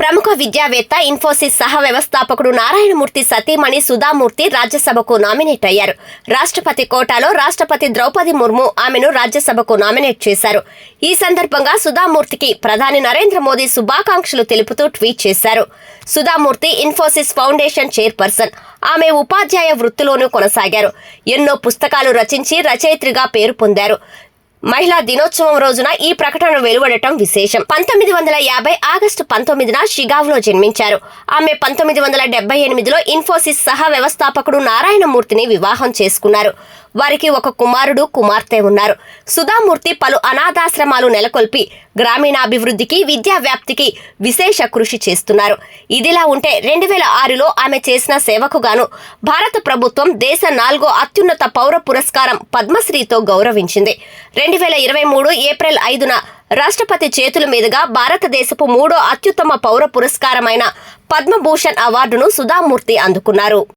ప్రముఖ విద్యావేత్త ఇన్ఫోసిస్ సహ వ్యవస్థాపకుడు నారాయణమూర్తి సతీమణి సుధామూర్తి రాజ్యసభకు నామినేట్ అయ్యారు. రాష్ట్రపతి కోటాలో రాష్ట్రపతి ద్రౌపది ముర్ము ఆమెను రాజ్యసభకు నామినేట్ చేశారు. ఈ సందర్భంగా సుధామూర్తికి ప్రధాని నరేంద్ర మోదీ శుభాకాంక్షలు తెలుపుతూ ట్వీట్ చేశారు. Sudha Murthy Infosys foundation chairperson. ఆమె ఉపాధ్యాయ వృత్తిలోనూ కొనసాగారు. ఎన్నో పుస్తకాలు రచించి రచయిత్రిగా పేరు పొందారు. మహిళా దినోత్సవం రోజున ఈ ప్రకటన వెలువడటం విశేషం. పంతొమ్మిది వందల యాభై ఆగస్టు పంతొమ్మిదిన షిగావ్లో జన్మించారు. ఆమె పంతొమ్మిది వందల డెబ్బై ఎనిమిదిలో ఇన్ఫోసిస్ సహ వ్యవస్థాపకుడు నారాయణమూర్తిని వివాహం చేసుకున్నారు. వారికి ఒక కుమారుడు కుమార్తె ఉన్నారు. సుధామూర్తి పలు అనాథాశ్రమాలు నెలకొల్పి గ్రామీణాభివృద్ధికి విద్యా వ్యాప్తికి విశేష కృషి చేస్తున్నారు. ఇదిలా ఉంటే రెండు వేల ఆరులో ఆమె చేసిన సేవకు గాను భారత ప్రభుత్వం దేశ నాలుగో అత్యున్నత పౌర పురస్కారం పద్మశ్రీతో గౌరవించింది. రెండు వేల ఇరవై మూడు ఏప్రిల్ ఐదున రాష్ట్రపతి చేతుల మీదుగా భారతదేశపు మూడో అత్యుత్తమ పౌర పురస్కారమైన పద్మభూషణ్ అవార్డును సుధామూర్తి అందుకున్నారు.